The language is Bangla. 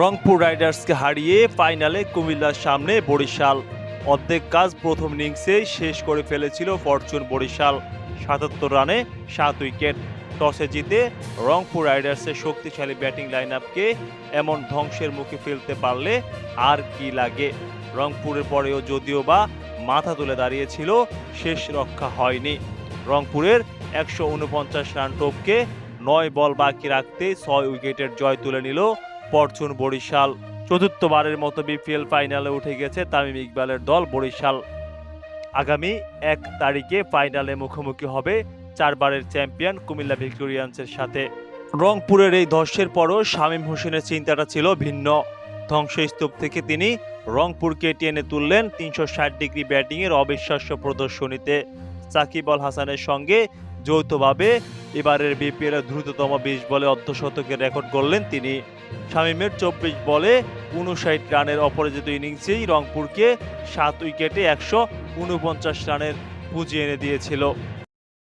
রংপুর রাইডার্সকে হারিয়ে ফাইনালে কুমিল্লার সামনে বরিশাল। অর্ধেক কাজ প্রথম ইনিংসেই শেষ করে ফেলেছিল ফরচুন বরিশাল। সাতাত্তর রানে সাত উইকেট। টসে জিতে রংপুর রাইডার্সের শক্তিশালী ব্যাটিং লাইন আপকে এমন ধ্বংসের মুখে ফেলতে পারলে আর কি লাগে? রংপুরের পরেও যদিও বা মাথা তুলে দাঁড়িয়েছিল, শেষ রক্ষা হয়নি। রংপুরের একশো উনপঞ্চাশ রান টপকে নয় বল বাকি রাখতে ছয় উইকেটের জয় তুলে নিল ফরচুন বরিশাল। চতুর্থবারের মতো বিপিএল ফাইনালে উঠে গেছে তামিম ইকবালের দল বরিশাল। আগামী এক তারিখে ফাইনালে মুখোমুখি হবে চারবারের চ্যাম্পিয়ন কুমিল্লা ভিক্টোরিয়ান্সের সাথে। রংপুরের এই ধসের পরও শামীম হোসেনের চিন্তাটা ছিল ভিন্ন। ধ্বংসস্তূপ থেকে তিনি রংপুরকে টেনে তুললেন তিনশো ষাট ডিগ্রি ব্যাটিংয়ের অবিশ্বাস্য প্রদর্শনীতে। সাকিব আল হাসানের সঙ্গে যৌথভাবে এবারের বিপিএল দ্রুততম বিশ বলে অর্ধশতকের রেকর্ড করলেন তিনি। শামীমের চব্বিশ বলে উনষাট রানের অপরাজিত ইনিংসেই রংপুরকে সাত উইকেটে একশো উনপঞ্চাশ রানের পুঁজি এনে দিয়েছিল।